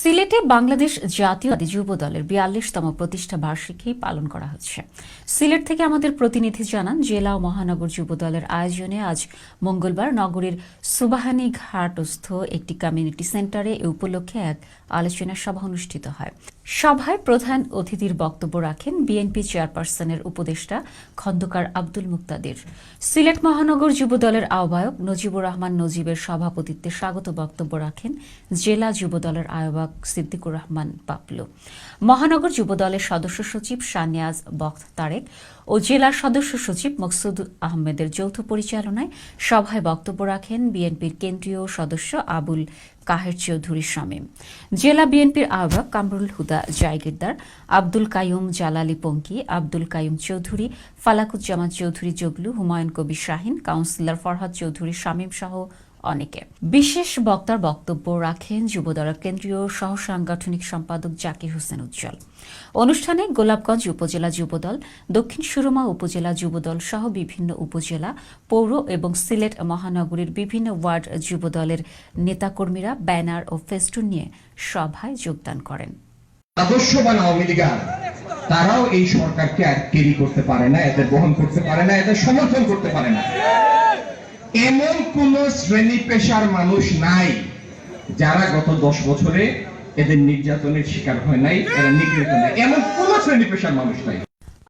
সিলেটে বাংলাদেশ জাতীয়তাবাদী যুব দলের বিয়াল্লিশতম প্রতিষ্ঠা বার্ষিকী পালন করা হচ্ছে। সিলেট থেকে আমাদের প্রতিনিধি জানান, জেলা ও মহানগর যুব দলের আয়োজনে আজ মঙ্গলবার নগরীর সুবাহানি ঘাটস্থ একটি কমিউনিটি সেন্টারে এ উপলক্ষে এক আলোচনা সভা অনুষ্ঠিত হয়। সভায় প্রধান অতিথির বক্তব্য রাখেন বিএনপি চেয়ারপারসনের উপদেষ্টা খন্দকার আব্দুল মুক্তাদির। সিলেট মহানগর যুব দলের আহ্বায়ক নজিবুর রহমান নজিবের সভাপতিত্বে স্বাগত বক্তব্য রাখেন জেলা যুব দলের আহ্বায়ক সিদ্দিকুর রহমান পাপলু মহানগর যুব দলের সদস্য সচিব সানিয়াজ বক্ত তারেক ও জেলার সদস্য সচিব মকসুদ আহমেদের যৌথ পরিচালনায় সভায় বক্তব্য রাখেন বিএনপির কেন্দ্রীয় সদস্য আবুল কাহের চৌধুরী শামীম। জেলা বিএনপির আহ্বায়ক কামরুল হুদা জায়গিরদার, আব্দুল কায়ুম জালালি পঙ্কি, আব্দুল কায়ুম চৌধুরী, ফালাকুজ্জামান চৌধুরী জগলু, হুমায়ুন কবির শাহিন, কাউন্সিলর ফরহাদ চৌধুরী শামীম সহ অনেকে। বিশেষ বক্তার বক্তব্য রাখেন যুবদলের কেন্দ্রীয় সহ সাংগঠনিক সম্পাদক জাকির হোসেন উজ্জ্বল। অনুষ্ঠানে গোলাপগঞ্জ উপজেলা যুবদল, দক্ষিণ সুরমা উপজেলা যুবদল সহ বিভিন্ন উপজেলা, পৌর এবং সিলেট মহানগরীর বিভিন্ন ওয়ার্ড যুবদলের নেতাকর্মীরা ব্যানার ও ফেস্টুন নিয়ে সভায় যোগদান করেন। তারাও এই সরকারকে আর ক্যারি করতে পারে না, এদের বহন করতে পারে না, এদের সমর্থন করতে পারে না। এমন কোন শ্রেণি পেশার মানুষ নাই যারা গত দশ বছরে এদের নির্যাতনের শিকার হয় নাই, এরা নিগৃহীত নাই। এমন কোন শ্রেণি পেশার মানুষ নাই।